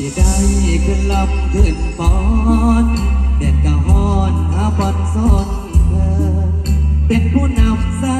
สิได้ขึ้นลำขึ้นฟอนแดดกะฮอนหาบอนซ่อนเธอเป็นผู้นำสร้าง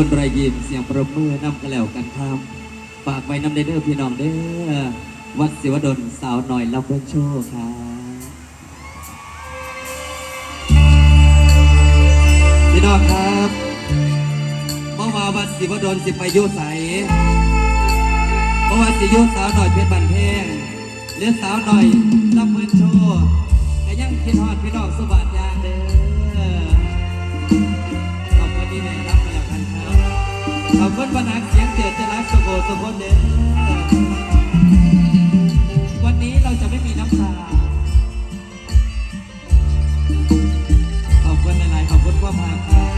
คุณรยยิ้มเสียงประมือน้ำกันแล้วกันครับฝากไว้นำเด้อพี่น้องเด้อวัดศิวดลสาวหน่อยรับเพื่อนโชว์ครับพี่น้องครับเมื่อวาวัดศิวดลสิไปอยุใสเมื่อวานสิอยุสาวหน่อยเพชรบันเพงหรือสาวหน่อยรับเพื่อนโชว์ก็ยังคิดฮอดพี่น้องสุบัติยางเด้ ขอบคุณปนักเสียงเกิดจะรักสโกสโกเด้อวันนี้เราจะไม่มีน้ำตาขอบคุณหลายๆขอบคุณความรักครับ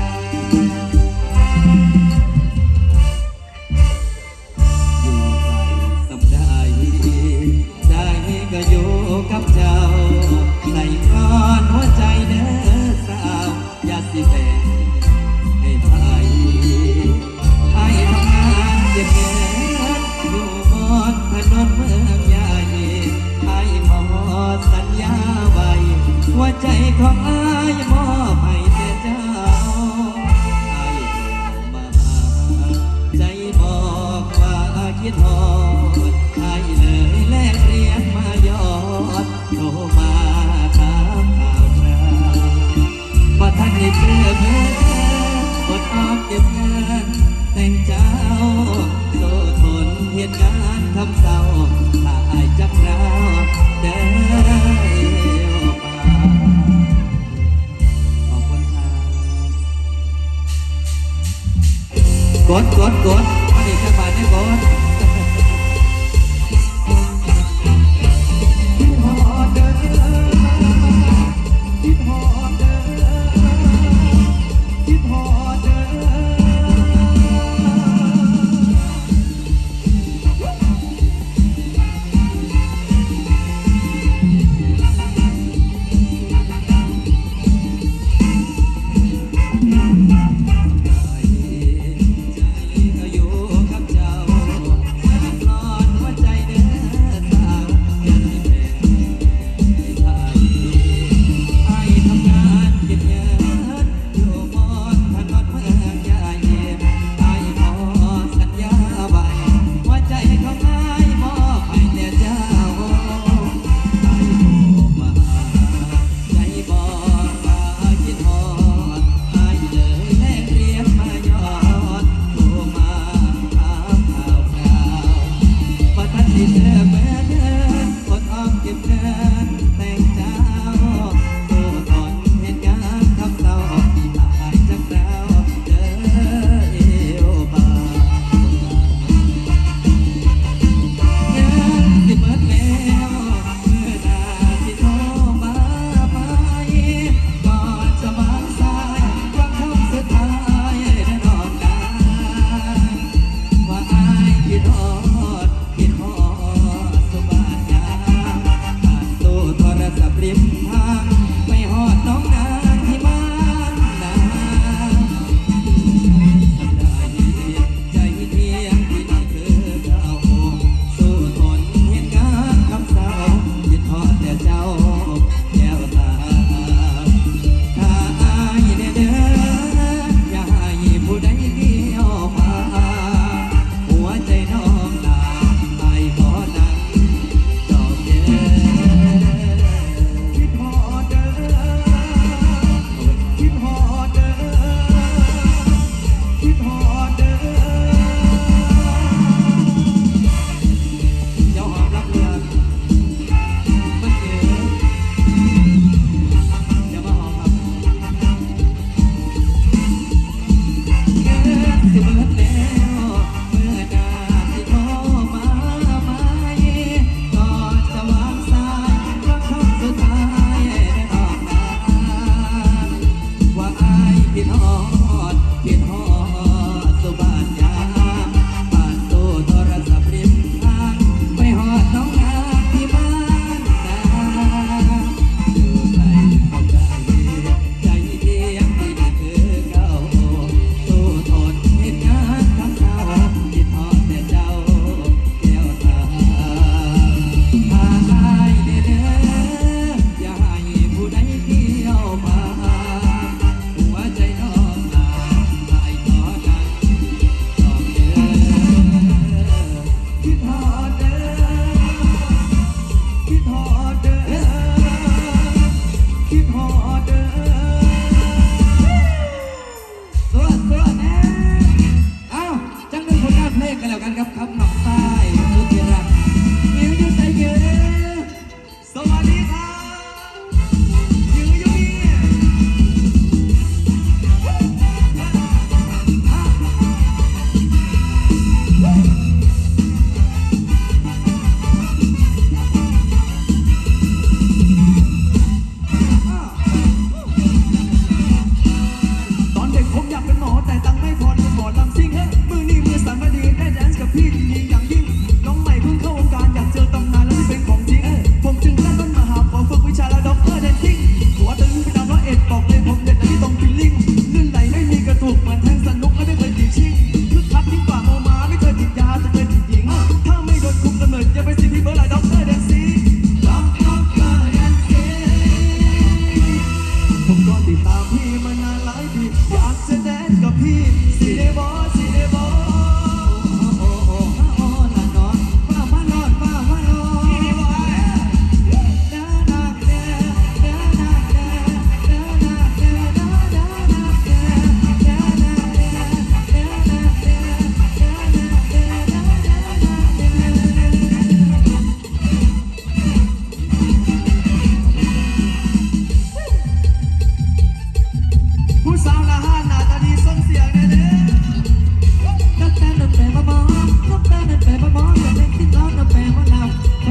God, God, God.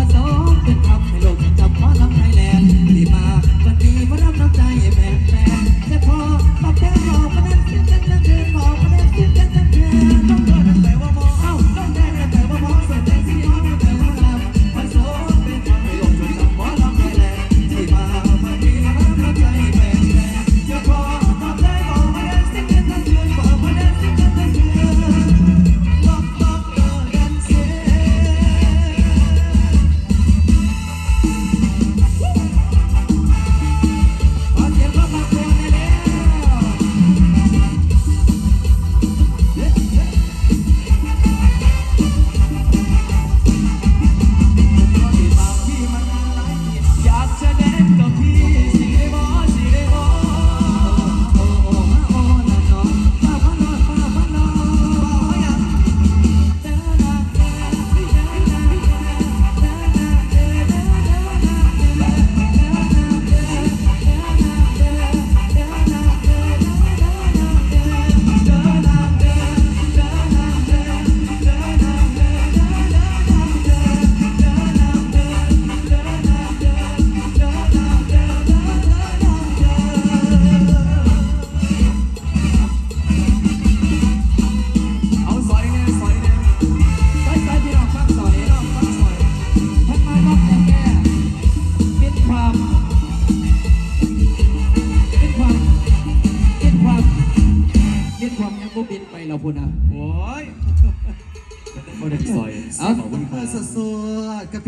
าสองเป็นคำ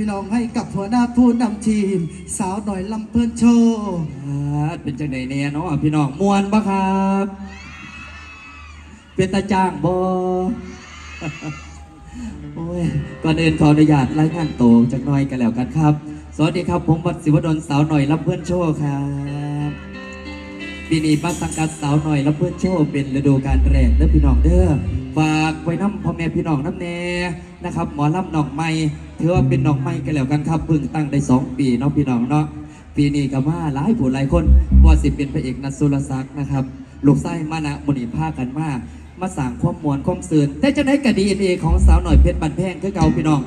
พี่น้องให้กับหัวหน้าผู้นำทีม สาวหน่อยลำเพื่อนโชว์เป็นจังไดแน่เนาะพี่น้องมวนปะครับ เป็นตาจ้างบอโอ้ยก่อนอื่นขออนุญาตรายงานโตจักหน่อยกันแล้วกันครับ สวัสดีครับ ผมวัดศิวดลสาวหน่อยรับเพื่อนโชว์ครับปีนี้มาสังกัดสาวหน่อยรับเพื่อนโชว์เป็นฤดูการแรกเด้อพี่น้องเด้อ ฝากไว้น้ำพ่อแม่พี่น้องน้ำแน่นะครับ หมอลำหนองไม้ถือว่าเป็นหนองไม้กันแล้วกันครับเพิ่งตั้งได้สองปีเนาะพี่น้องเนาะปีนี้ก็มาหลายผู้หลายคนว่าสิเป็นพระเอกนัทสุรศักดิ์นะครับลูกไส้มานะมุนีภากันมามาสั่งความมวลความสื่นแต่จะได้กระดีเอ็นเอของสาวหน่อยเพชรบันแพงคือเก่าพี่น้อง